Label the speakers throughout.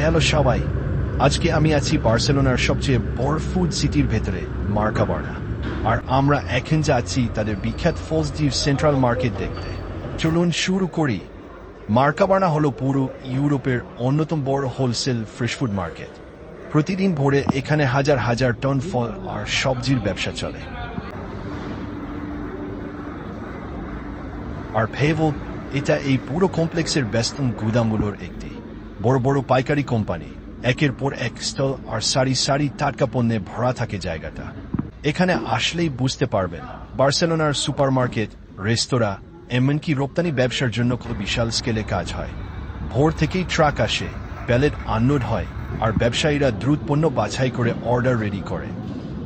Speaker 1: Hello সবাই। আজকে আমি আছি বার্সেলোনার সবচেয়ে বড় ফুড সিটির ভেতরে মার্কাবার্না আর আমরা এখন যাচ্ছি তাদের বিখ্যাত ফলস ডিভ সেন্ট্রাল মার্কেট দেখতে। চলুন শুরু করি। মার্কাবার্না হলো পুরো ইউরোপের অন্যতম বড় হোলসেল ফ্রেশ ফুড মার্কেট প্রতিদিন ভোরে এখানে হাজার হাজার টন ফল আর সবজির ব্যবসা চলে। আর ভেভো এটা এই পুরো কমপ্লেক্সের ব্যস্তম গুদামগুলোর একটি। বড় বড় পাইকারি কোম্পানি, একের পর এক স্টল আর সারি সারি টাটকা পণ্যে ভরা থাকে জায়গাটা। এখানে আসলেই বুঝতে পারবেন, বার্সেলোনার সুপারমার্কেট, রেস্তোরাঁ, এমনকি রপ্তানি ব্যবসার জন্য খুব বিশাল স্কেলে কাজ হয়। ভোর থেকেই ট্রাক আসে, প্যালেট আনলোড হয় আর ব্যবসায়ীরা দ্রুত পণ্য বাছাই করে অর্ডার রেডি করে।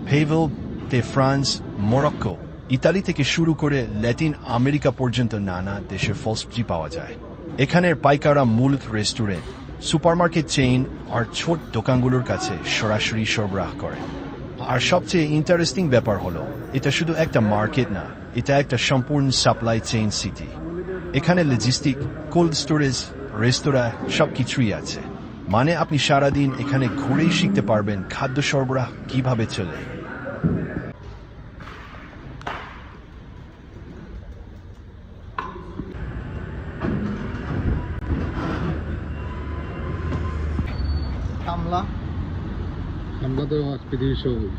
Speaker 1: ভেভেল তে ফ্রান্স মরক্কো ইতালি থেকে শুরু করে ল্যাটিন আমেরিকা পর্যন্ত নানা দেশে ফলসবজি পাওয়া যায়। এখানের পাইকাররা মূলত রেস্টুরেন্ট সুপারমার্কেট চেইন আর ছোট দোকানগুলোর কাছে সরাসরি সরবরাহ করে। আর সবচেয়ে ইন্টারেস্টিং ব্যাপার হলো, এটা শুধু একটা মার্কেট না, এটা একটা সম্পূর্ণ সাপ্লাই চেইন সিটি এখানে লজিস্টিক কোল্ড স্টোরেজ রেস্তোরাঁ সব কিছুই আছে। মানে আপনি সারাদিন এখানে ঘুরেই শিখতে পারবেন খাদ্য সরবরাহ কীভাবে চলে।
Speaker 2: কামলা।
Speaker 3: আমরা তো পৃথিবীর সবুজ।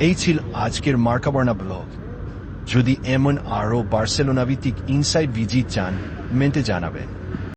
Speaker 1: এই ছিল আজকের মার্কাবর্ণা ব্লগ। যদি এমন আরও বার্সেলোনা ভিত্তিক ইনসাইড ভিজিট চান মেন্টে জানাবেন।